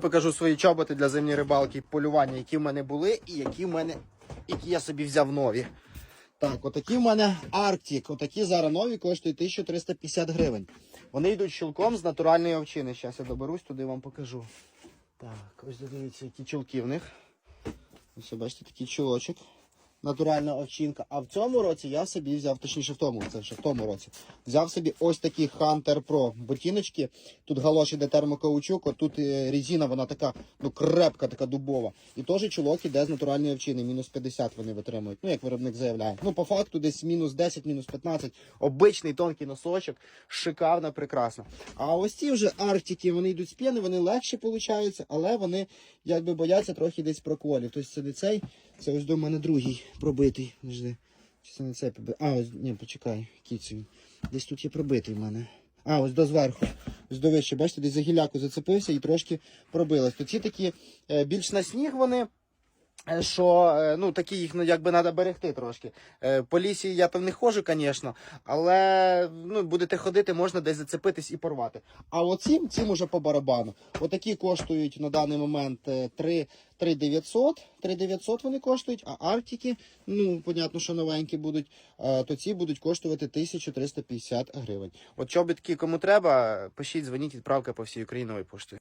Покажу свої чоботи для зимньої рибалки і полювання, які в мене були, і які в мене, які я собі взяв нові. Так, отакі в мене Arctic. Отакі зараз нові коштують 1350 гривень. Вони йдуть щілком з натуральної овчини. Зараз я доберусь, туди вам покажу. Так, ось дивіться, які чулки в них. Ось бачите, такий чулочок. Натуральна овчинка. А в цьому році я собі взяв, точніше в тому, це ще в тому році. Взяв собі ось такі Hunter Pro ботиночки. Тут галоші іде термокаучук, тут е, резина, вона така, ну крепка, така дубова. І теж чулок іде з натуральної овчини, мінус 50 вони витримують. Ну, як виробник заявляє. Ну, по факту десь мінус 10, мінус 15. Обичний тонкий носочок, шикарно, прекрасно. А ось ці вже арктики, вони йдуть з п'яни, вони легші получаються, але вони якби бояться трохи десь проколів. Тобто це не цей, це ось до мене другий пробитий. Чи це не цей? А, ось, ні, почекай, кіцю. Десь тут є пробитий в мене. А, ось до зверху. Ось до вище, бачите, десь за гіляку зацепився і трошки пробилось. Тут ці такі е, більш на сніг вони. Е, Що е, ну такі їх ну якби треба берегти трошки. Е, По лісі я там не ходжу, звісно, але ну будете ходити, можна десь зацепитись і порвати. А оцім цим уже по барабану. Отакі коштують на даний момент е, 3 3900, 3900 вони коштують, а Арктики, ну, понятно, що новенькі будуть, то ці будуть коштувати 1350 гривень. От чобітки кому треба, пишіть, дзвоніть, відправка по всій Україні поштою.